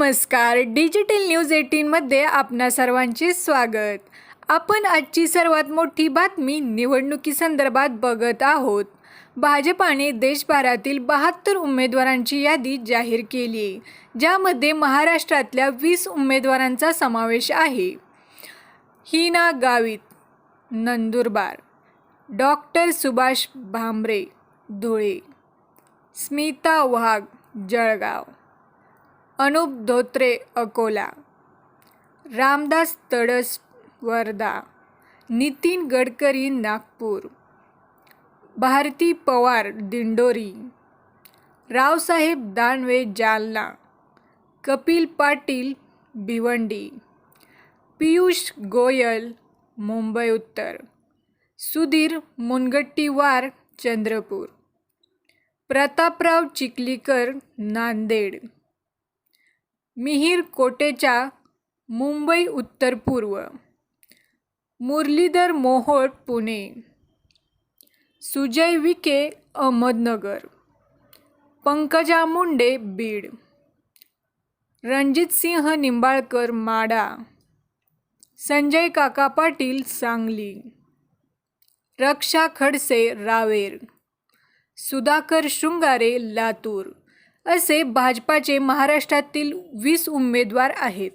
नमस्कार. Digital news एटीनमध्ये आपणा सर्वांचे स्वागत. आपण आजची सर्वात मोठी बातमी निवडणुकीसंदर्भात बघत आहोत. भाजपाने देशभरातील बहात्तर उमेदवारांची यादी जाहीर केली आहे ज्यामध्ये महाराष्ट्रातल्या वीस उमेदवारांचा समावेश आहे. हिना गावित नंदुरबार. डॉक्टर सुभाष भांबरे धुळे. स्मिता वाघ जळगाव. अनुप धोत्रे अकोला रामदास तडस वर्धा नितीन गडकरी नागपूर भारती पवार दिंडोरी रावसाहेब दानवे जालना कपिल पाटील भिवंडी पियुष गोयल मुंबई उत्तर सुधीर मुनगट्टीवार चंद्रपूर प्रतापराव चिखलीकर नांदेड. मिहीर कोटेचा मुंबई उत्तर पूर्व. मुरलीधर मोहोट पुणे. सुजय विखे अहमदनगर. पंकजा मुंडे बीड. रणजितसिंह निंबाळकर माडा. संजय काका पाटील सांगली. रक्षा खडसे रावेर. सुधाकर शृंगारे लातूर. असे भाजपाचे महाराष्ट्रातील वीस उमेदवार आहेत.